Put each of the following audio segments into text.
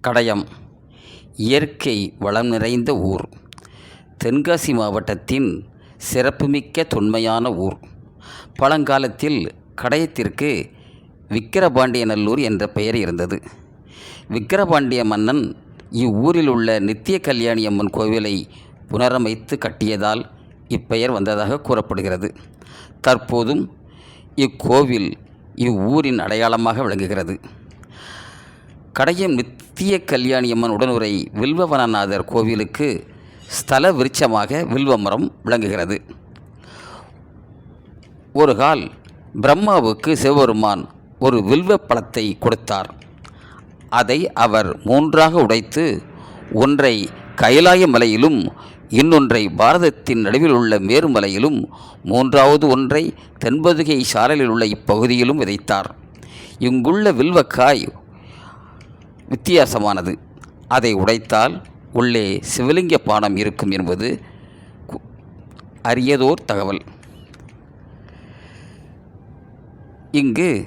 கடையம். இயற்கை வளம் நிறைந்த ஊர். தென்காசி மாவட்டத்தின் சிறப்புமிக்க தொன்மையான ஊர். பழங்காலத்தில் கடையத்திற்கு விக்கிரபாண்டியநல்லூர் என்ற பெயர் இருந்தது. விக்கிரபாண்டிய மன்னன் இவ்வூரில் உள்ள நித்திய கல்யாணி அம்மன் கோவிலை புனரமைத்து கட்டியதால் இப்பெயர் வந்ததாக கூறப்படுகிறது. தற்போதும் இக்கோவில் இவ்வூரின் அடையாளமாக விளங்குகிறது. கடையம் நித்திய கல்யாணியம்மன் உடனுரை வில்வவனநாதர் கோவிலுக்கு ஸ்தல விருட்சமாக வில்வமரம் விளங்குகிறது. ஒரு கால் பிரம்மாவுக்கு சிவபெருமான் ஒரு வில்வ பழத்தை கொடுத்தார். அதை அவர் மூன்றாக உடைத்து ஒன்றை கைலாய மலையிலும் இன்னொன்றை பாரதத்தின் நடுவில் உள்ள மேருமலையிலும் மூன்றாவது ஒன்றை தென்பதுகை சாரலில் உள்ள இப்பகுதியிலும் விதைத்தார். இங்குள்ள வில்வக்காய் வித்தியாசமானது. அதை உடைத்தால் உள்ளே சிவலிங்க பானம் இருக்கும் என்பது அரியதோர் தகவல். இங்கு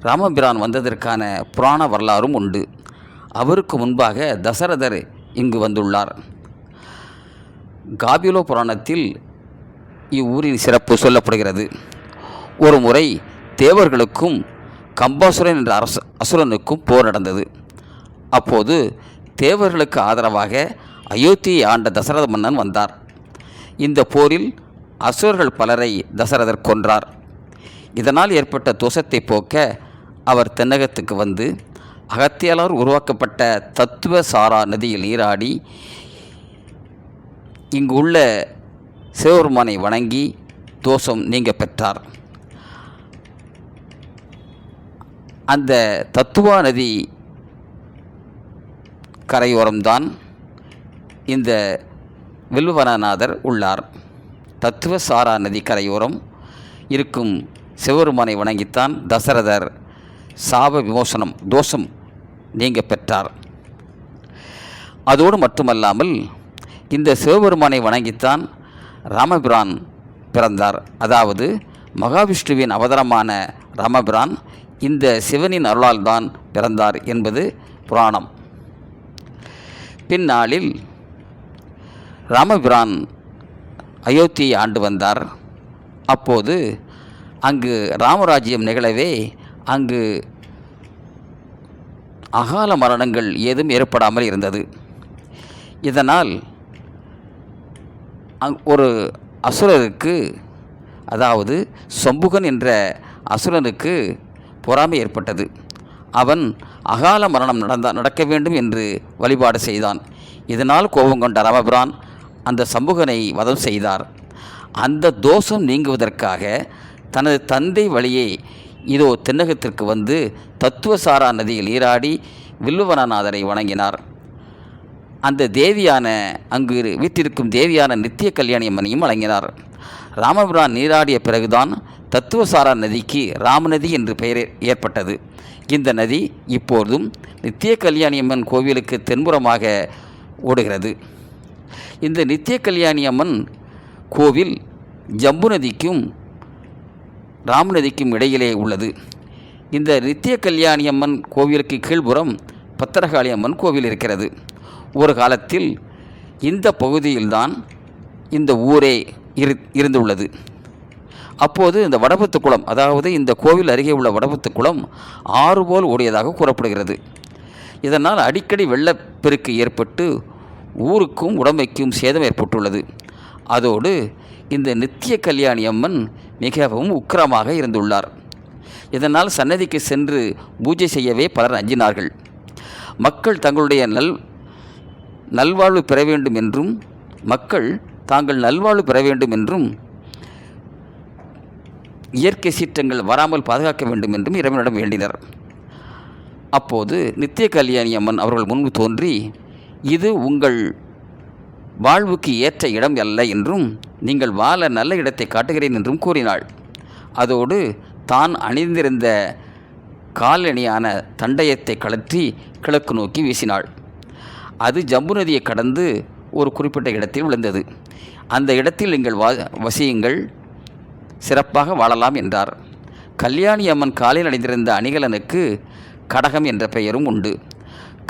ராமபிரான் வந்ததற்கான புராண வரலாறும் உண்டு. அவருக்கு முன்பாக தசரதர் இங்கு வந்துள்ளார். காபிலோ புராணத்தில் இவ்வூரின் சிறப்பு சொல்லப்படுகிறது. ஒரு முறை தேவர்களுக்கும் கம்பாசுரன் என்ற அரச அசுரனுக்கும் போர் நடந்தது. அப்போது தேவர்களுக்கு ஆதரவாக அயோத்தியை ஆண்ட தசரத மன்னன் வந்தார். இந்த போரில் அசுரர்கள் பலரை தசரதர் கொன்றார். இதனால் ஏற்பட்ட தோஷத்தை போக்க அவர் தென்னகத்துக்கு வந்து அகத்தியாளர் உருவாக்கப்பட்ட தத்துவ சாரா நதியில் நீராடி இங்கு உள்ள சிவபெருமானை வணங்கி தோஷம் நீங்க பெற்றார். அந்த தத்துவா நதி கரையோரம்தான் இந்த வில்வவனநாதர் உள்ளார். தத்துவ சாரா நதி கரையோரம் இருக்கும் சிவபெருமானை வணங்கித்தான் தசரதர் சாப விமோசனம் தோஷம் நீங்க பெற்றார். அதோடு மட்டுமல்லாமல் இந்த சிவபெருமானை வணங்கித்தான் ராமபிரான் பிறந்தார். அதாவது மகாவிஷ்ணுவின் அவதாரமான ராமபிரான் இந்த சிவனின் அருளால் தான் பிறந்தார் என்பது புராணம். பின்னாளில் ராமபிரான் அயோத்தியை ஆண்டு வந்தார். அப்போது அங்கு ராமராஜ்யம் நிகழவே அங்கு அகால மரணங்கள் ஏதும் ஏற்படாமல் இருந்தது. இதனால் அங் ஒரு அசுரருக்கு அதாவது சொம்புகன் என்ற அசுரனுக்கு பொறாமை ஏற்பட்டது. அவன் அகால மரணம் நடந்த நடக்க வேண்டும் என்று வழிபாடு செய்தான். இதனால் கோபம் கொண்ட ராமபிரான் அந்த சம்புகனை வதம் செய்தார். அந்த தோஷம் நீங்குவதற்காக தனது தந்தை வழியே இதோ தென்னகத்திற்கு வந்து தத்துவசாரா நதியில் நீராடி வில்லுவனநாதரை வணங்கினார். அந்த தேவியான அங்கு இரு- தேவியான நித்திய கல்யாணி அம்மனையும் வழங்கினார் ராமபிரான் நீராடிய பிறகுதான் தத்துவசாரா நதிக்கு ராமநதி என்று பெயர் ஏற்பட்டது. இந்த நதி இப்போதும் நித்திய கல்யாணி அம்மன் கோவிலுக்கு தென்புறமாக ஓடுகிறது. இந்த நித்திய கல்யாணி அம்மன் கோவில் ஜம்பு நதிக்கும் ராமநதிக்கும் இடையிலே உள்ளது. இந்த நித்திய கல்யாணி அம்மன் கோவிலுக்கு கீழ்ப்புறம் பத்திரகாளி அம்மன் கோவில் இருக்கிறது. ஒரு காலத்தில் இந்த பகுதியில்தான் இந்த ஊரே இரு இருந்துள்ளது. அப்போது இந்த வடபத்து குளம் அதாவது இந்த கோவில் அருகே உள்ள வடபத்து குளம் ஆறு போல் ஓடியதாக கூறப்படுகிறது. இதனால் அடிக்கடி வெள்ளப்பெருக்கு ஏற்பட்டு ஊருக்கும் உடமைக்கும் சேதம் ஏற்பட்டுள்ளது. அதோடு இந்த நித்திய கல்யாணி அம்மன் மிகவும் உக்கிரமாக இருந்துள்ளார். இதனால் சன்னதிக்கு சென்று பூஜை செய்யவே பலர் அஞ்சினார்கள். மக்கள் தங்களுடைய நல் நல்வாழ்வு பெற வேண்டும் என்றும் மக்கள் தாங்கள் நல்வாழ்வு பெற வேண்டும் என்றும் இயற்கை சீற்றங்கள் வராமல் பாதுகாக்க வேண்டும் என்றும் இறைவனிடம் வேண்டினர். அப்போது நித்திய கல்யாணி அம்மன் அவர்கள் முன்பு தோன்றி இது உங்கள் வாழ்வுக்கு ஏற்ற இடம் அல்ல என்றும் நீங்கள் வாழ நல்ல இடத்தை காட்டுகிறேன் என்றும் கூறினாள். அதோடு தான் அணிந்திருந்த காலணியான தண்டயத்தை கழற்றி கிழக்கு நோக்கி வீசினாள். அது ஜம்பு நதியை கடந்து ஒரு குறிப்பிட்ட இடத்தில் விழுந்தது. அந்த இடத்தில் நீங்கள் வா வசியுங்கள். சிறப்பாக வாழலாம் என்றார். கல்யாணி அம்மன் காலில் அணிந்திருந்த அணிகலனுக்கு கடகம் என்ற பெயரும் உண்டு.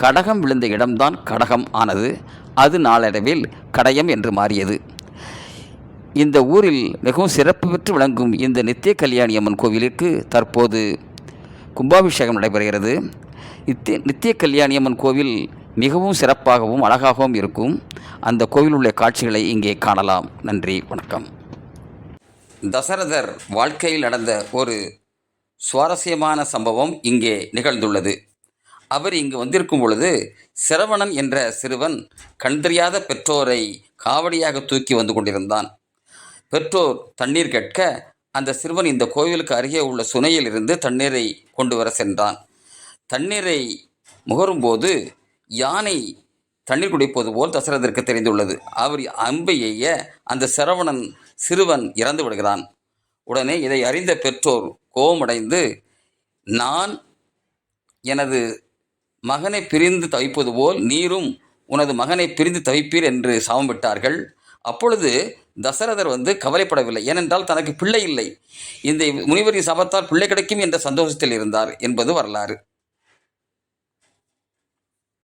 கடகம் விழுந்த இடம்தான் கடகம் ஆனது. அது நாளடைவில் கடயம் என்று மாறியது. இந்த ஊரில் மிகவும் சிறப்பு பெற்று விளங்கும் இந்த நித்திய கல்யாணி அம்மன் கோவிலுக்கு தற்போது கும்பாபிஷேகம் நடைபெறுகிறது. நித்திய நித்திய கல்யாணி அம்மன் கோவில் மிகவும் சிறப்பாகவும் அழகாகவும் இருக்கும். அந்த கோவில் உள்ள காட்சிகளை இங்கே காணலாம். நன்றி வணக்கம். தசரதர் வாழ்க்கையில் நடந்த ஒரு சுவாரஸ்யமான சம்பவம் இங்கே நிகழ்ந்துள்ளது. அவர் இங்கு வந்திருக்கும் பொழுது சிரவணன் என்ற சிறுவன் கண்டறியாத பெற்றோரை காவடியாக தூக்கி வந்து கொண்டிருந்தான். பெற்றோர் தண்ணீர் கேட்க அந்த சிறுவன் இந்த கோவிலுக்கு அருகே உள்ள சுனையில் இருந்து தண்ணீரை கொண்டு வர சென்றான். தண்ணீரை முகரும்போது யானை தண்ணீர் குடிப்பது போல் தசரதற்கு தெரிந்துள்ளது. அவர் அம்பை எய்ய அந்த சரவணன் சிறுவன் இறந்து விடுகிறான். உடனே இதை அறிந்த பெற்றோர் கோபமடைந்து நான் எனது மகனை பிரிந்து தவிப்பது போல் நீரும் உனது மகனை பிரிந்து தவிப்பீர் என்று சாபம் விட்டார்கள். அப்பொழுது தசரதர் வந்து கவலைப்படவில்லை. ஏனென்றால் தனக்கு பிள்ளை இல்லை. இந்த முனிவரின் சபத்தால் பிள்ளை கிடைக்கும் என்ற சந்தோஷத்தில் இருந்தார் என்பது வரலாறு.